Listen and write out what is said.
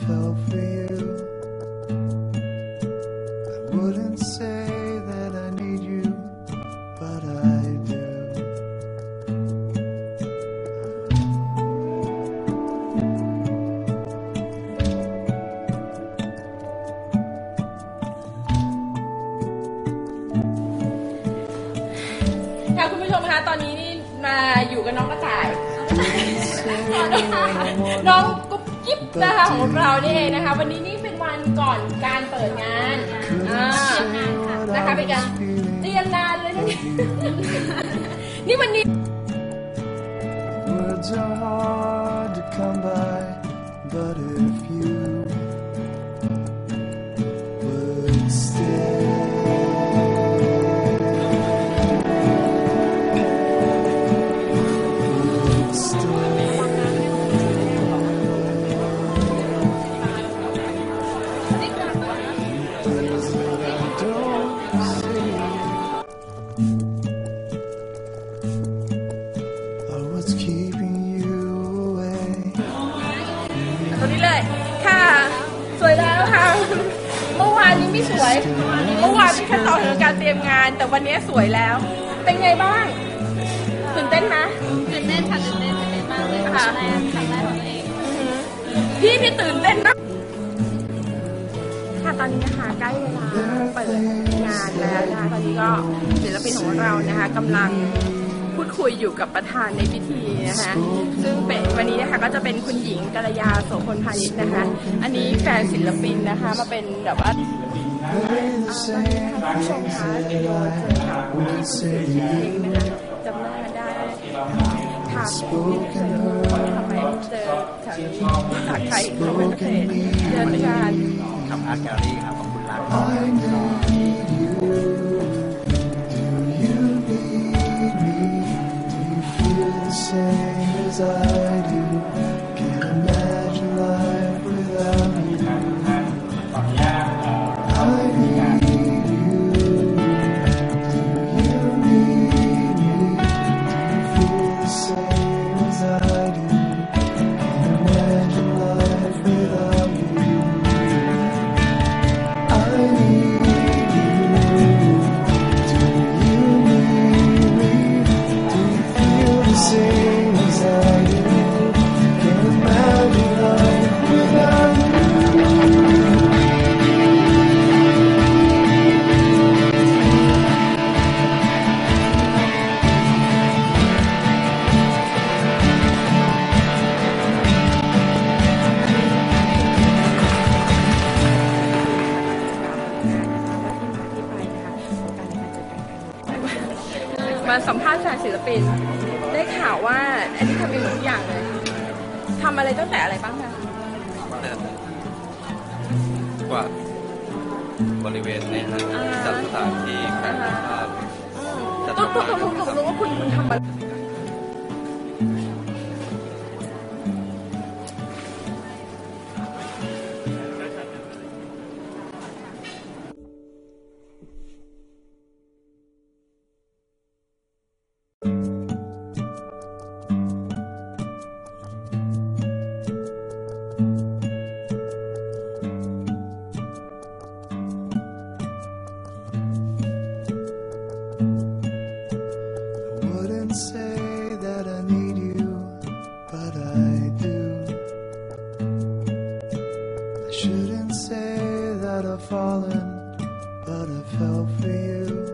fell for you. I wouldn't say that I need you, but I do. ค่ะคุณผู้ชมคะตอนนี้นี่มาอยู่กับน้องกระต่าย น้อง กุ๊บกิ๊บนะคะของเรานี่เองนะคะ วันนี้นี่เป็นวันก่อนการเปิดงานอ่านะคะเป็นการเตรียมงานเลยนะเนี่ยนี่วันนี้ Words are hard to come by, but it ไม่สวย เมื่อวานเป็นขั้นตอนของการเตรียมงาน แต่วันนี้สวยแล้ว เป็นไงบ้างตื่นเต้นไหมตื่นเต้นค่ะตื่นเต้นตื่นเต้นมากเลยค่ะครั้งแรกครั้งแรกของตัวเองพี่พี่ตื่นเต้นมากค่ะตอนนี้นะคะใกล้เวลาเปิดงานแล้วนะคะตอนนี้ก็ศิลปินของเรานะคะกำลัง พูดคุยอยู่กับประธานในพิธีนะคะซึ่งเป็นวันนี้นะคะก็จะเป็นคุณหญิงกัลยาโสพลพาณิชย์นะคะ อันนี้แฟนศิลปินนะคะมาเป็นแบบว่า Play the ตอน same นี้นะคะคุณผู้ชมคะเราเจอกับที่คุณเสียงเพลงนะคะจำหน้าได้ถามนิดนึงทำไมเจอแถวนี้จากใครเขาไม่เคยเจอกันครับอาร์ตแกลลี่ครับของคุณรัก I same as I do? มาสัมภาษณ์แฟนศิลปิน ได้ข่าวว่า อันนี้ทำเองหมดทุกอย่างเลยทำอะไรตั้งแต่อะไรบ้างคะกว่าบริเวณเนี้นะจัดสถานที่การทานจัดต้องดอกต้องไม้ ต้องรู้ว่าคุณคุณทำอะไร Say that I need you, but I do. I shouldn't say that I've fallen, but I fell for you.